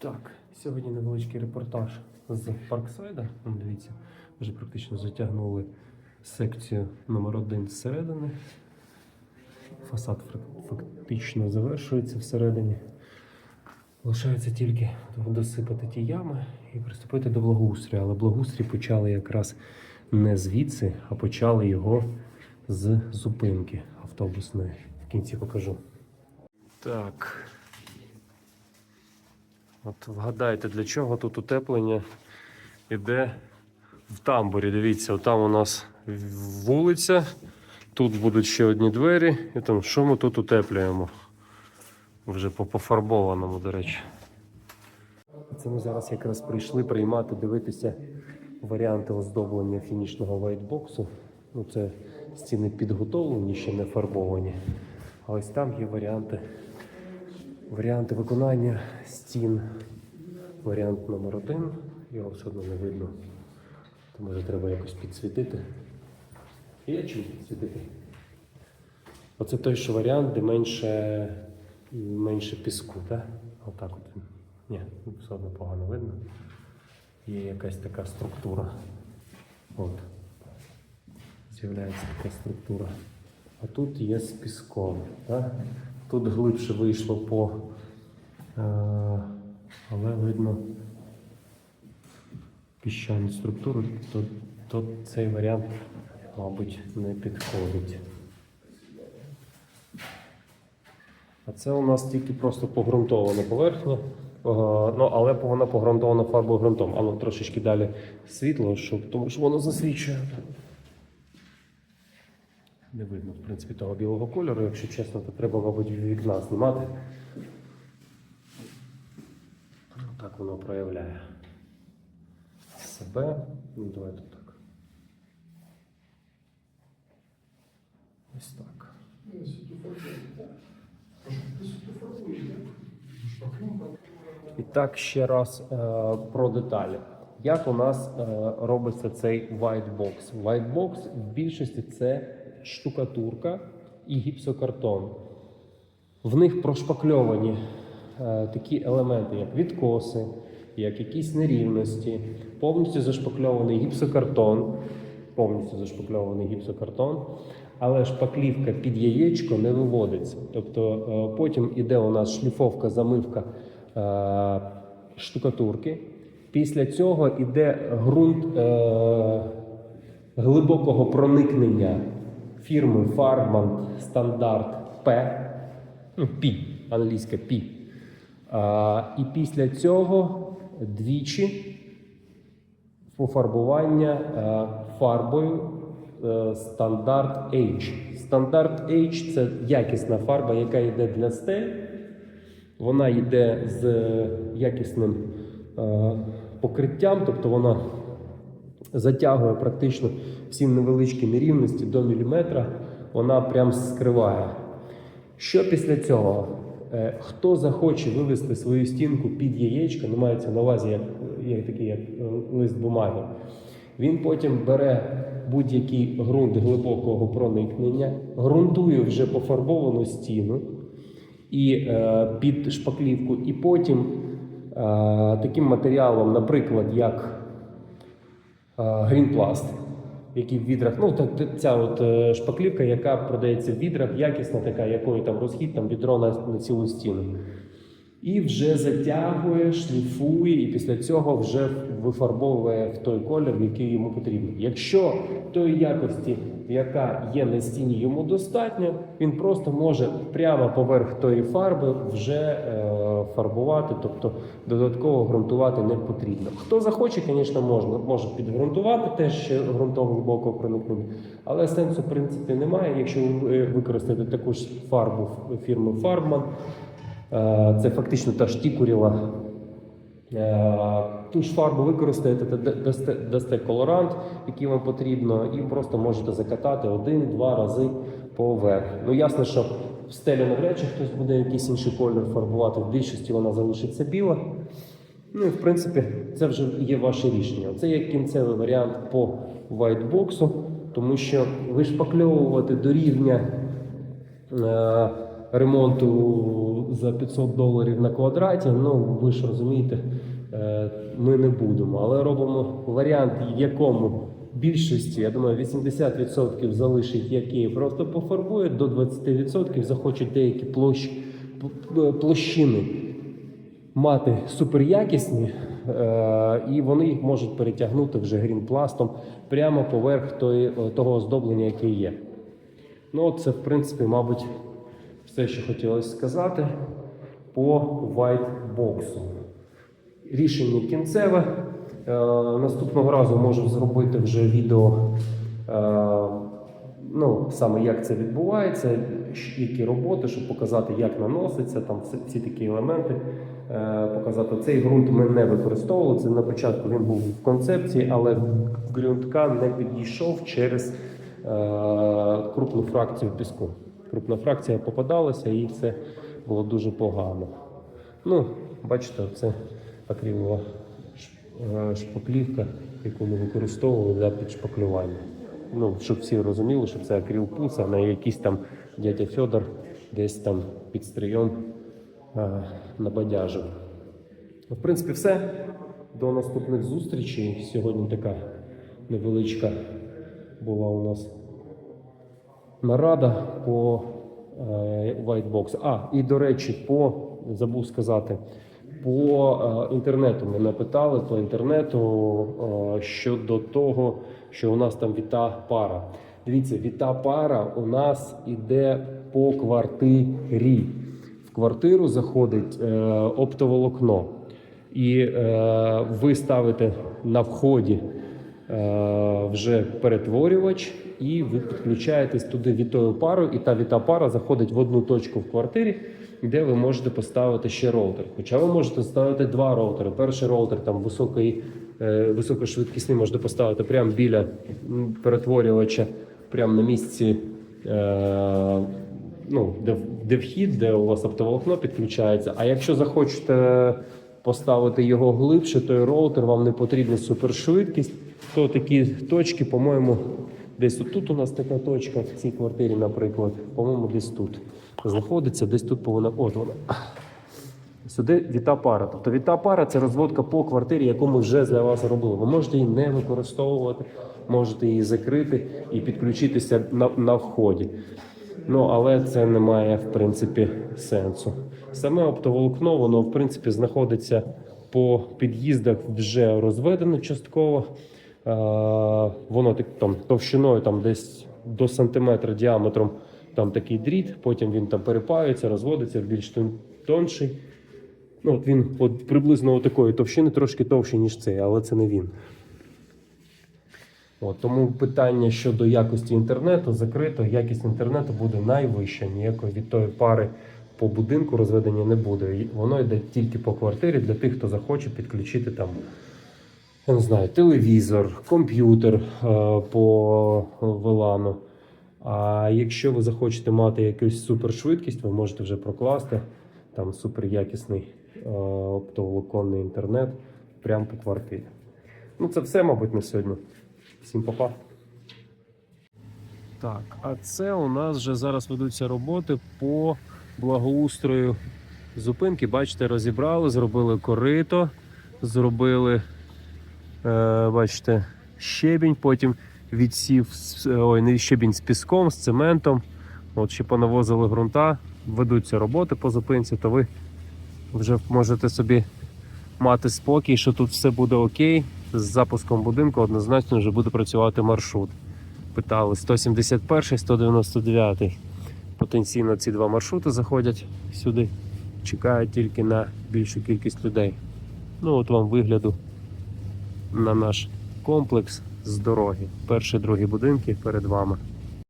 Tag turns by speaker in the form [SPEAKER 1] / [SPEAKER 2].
[SPEAKER 1] Так, сьогодні невеличкий репортаж з Парксайда. Дивіться, вже практично затягнули секцію номер 1 зсередини. Фасад фактично завершується всередині. Лишається тільки досипати ті ями і приступити до благоустрою. Але благоустрій почали якраз не звідси, а почали його з зупинки автобусної. В кінці покажу. Так. От вгадайте, для чого тут утеплення іде в тамбурі. Дивіться, там у нас вулиця, тут будуть ще одні двері. І там, що ми тут утеплюємо? Вже по пофарбованому, до речі. Це ми зараз якраз прийшли приймати, дивитися варіанти оздоблення фінішного вайтбоксу. Ну, це стіни підготовлені, ще не фарбовані. А ось там є варіанти Варіанти виконання стін. Варіант номер один. Його все одно не видно. То може треба якось підсвітити. Є чим підсвітити? Оце той, що варіант, де менше, менше піску, так? Отак от. Ні, все одно погано видно. Є якась така структура. От. З'являється така структура. А тут є з піском. Так? Тут глибше вийшло по. Е, але видно піщану структуру, то, то цей варіант, мабуть, не підходить. А це у нас тільки просто погрунтована поверхня. Е, ну, але вона погрунтована фарбою ґрунтом. Але трошечки далі світло, щоб, тому що воно засвічує. Не видно, в принципі, того білого кольору. Якщо чесно, то треба, мабуть, вікна знімати. Ну, Так воно проявляє себе. Ну, давай тут так. Ось так. І так ще раз е, про деталі. Як у нас е, робиться цей white box? White box в більшості це штукатурка і гіпсокартон. В них прошпакльовані е, такі елементи, як відкоси, як якісь нерівності, повністю зашпакльований гіпсокартон, повністю зашпакльований гіпсокартон, але шпаклівка під яєчко не виводиться. Тобто е, потім іде у нас шліфовка, замивка е, штукатурки. Після цього йде ґрунт е, глибокого проникнення фірми Farman стандарт P, ну, P, англійська P. А, і після цього двічі пофарбування е, фарбою е, стандарт H. Стандарт H це якісна фарба, яка йде для стель. Вона йде з якісним е, покриттям, тобто вона затягує практично всі невеличкі нерівності до міліметра, вона прям скриває. Що після цього? Е, Хто захоче вивести свою стінку під яєчко, не мається на увазі як, як такий як е, лист бумаги, він потім бере будь-який ґрунт глибокого проникнення, ґрунтує вже пофарбовану стіну і е, під шпаклівку, і потім е, таким матеріалом, наприклад, як грінпласт, який в відрах, ну ця от е, шпаклівка, яка продається в відрах, якісна така, якої там розхід, там відро на, на цілу стіну. І вже затягує, шліфує, і після цього вже вифарбовує в той колір, який йому потрібен. Якщо тої якості, яка є на стіні, йому достатньо, він просто може прямо поверх тої фарби вже е, фарбувати, тобто додатково ґрунтувати не потрібно. Хто захоче, звісно, можна може підґрунтувати теж ґрунтом глибокого проникнення, але сенсу в принципі немає. Якщо ви використаєте таку ж фарбу фірми Farman, Е, Це фактично та штікуріла. Е, Ту ж фарбу використаєте, та дасте, дасте колорант, який вам потрібно, і просто можете закатати один-два рази поверх. Ну, ясно, що в стелі навряд чи хтось буде якийсь інший колір фарбувати, в більшості вона залишиться біла. Ну і в принципі, це вже є ваше рішення. Це є кінцевий варіант по вайтбоксу, тому що вишпакльовувати до рівня. Е, ремонту за 500 доларів на квадраті. Ну, ви ж розумієте, е, ми не будемо. Але робимо варіант, в якому більшості, я думаю, 80% залишить, які просто пофарбують, до 20% захочуть деякі площ, площини мати суперякісні, е, і вони їх можуть перетягнути вже грінпластом прямо поверх того оздоблення, яке є. Ну, це, в принципі, мабуть, все, що хотілося сказати по вайтбоксу. Рішення кінцеве. Е, наступного разу можу зробити вже відео, е, ну, саме як це відбувається, які роботи, щоб показати, як наноситься, там всі, такі елементи. Е, показати. Цей ґрунт ми не використовували. Це на початку він був в концепції, але ґрунтка не підійшов через крупну фракцію піску. Крупна фракція попадалася і це було дуже погано. Ну, бачите, це акрилова е, шпаклівка, яку ми використовували для підшпаклювання. Ну, щоб всі розуміли, що це акрил а не якийсь там дядя Федор десь там під стрийом е, набадяжив. Ну, В принципі, все. До наступних зустрічей. Сьогодні така невеличка була у нас нарада по е, Whitebox. А, і до речі, по забув сказати. По е, інтернету мене питали по інтернету е, щодо того, що у нас там віта пара. Дивіться, віта пара у нас іде по квартирі. В квартиру заходить оптоволокно, і ви ставите на вході вже перетворювач, і ви підключаєтесь туди вітою парою, і та віта пара заходить в одну точку в квартирі, де ви можете поставити ще роутер. Хоча ви можете ставити два роутери. Перший роутер там високої, е, високошвидкісний можете поставити прямо біля перетворювача, прямо на місці. Е, ну, де, де вхід, де у вас оптоволокно підключається. А якщо захочете поставити його глибше, той роутер вам не потрібна супершвидкість, то такі точки, по-моєму, десь тут у нас така точка в цій квартирі, наприклад, по-моєму, десь тут знаходиться, десь тут повинна. От вона. Сюди віта пара. Тобто віта пара це розводка по квартирі, яку ми вже для вас робили. Ви можете її не використовувати, можете її закрити і підключитися на, на вході. Ну, але це не має в принципі сенсу. Саме оптоволокно, воно в принципі знаходиться по під'їздах вже розведено частково. Е, воно там товщиною там десь до сантиметра діаметром там такий дріт, потім він там перепаюється, розводиться більш тонший. Ну, от він от приблизно такої товщини, трошки товщий, ніж цей, але це не він. От, тому питання щодо якості інтернету закрито, якість інтернету буде найвища. Ніякої від тої пари по будинку розведення не буде. Воно йде тільки по квартирі для тих, хто захоче підключити там, я не знаю, телевізор, комп'ютер е, по VLAN. А якщо ви захочете мати якусь супершвидкість, ви можете вже прокласти там суперякісний е, оптоволоконний інтернет прямо по квартирі. Ну, це все, мабуть, на сьогодні. Всім па-па. Так, а це у нас вже зараз ведуться роботи по благоустрою зупинки. Бачите, розібрали, зробили корито, зробили, бачите, щебінь, потім відсів, ой, не щебінь з піском, з цементом. От ще понавозили ґрунта, ведуться роботи по зупинці, то ви вже можете собі мати спокій, що тут все буде окей. З запуском будинку однозначно вже буде працювати маршрут. Питали 171, 199. Потенційно ці два маршрути заходять сюди, чекають тільки на більшу кількість людей. Ну, от вам вигляду на наш комплекс з дороги. Перші, другі будинки перед вами.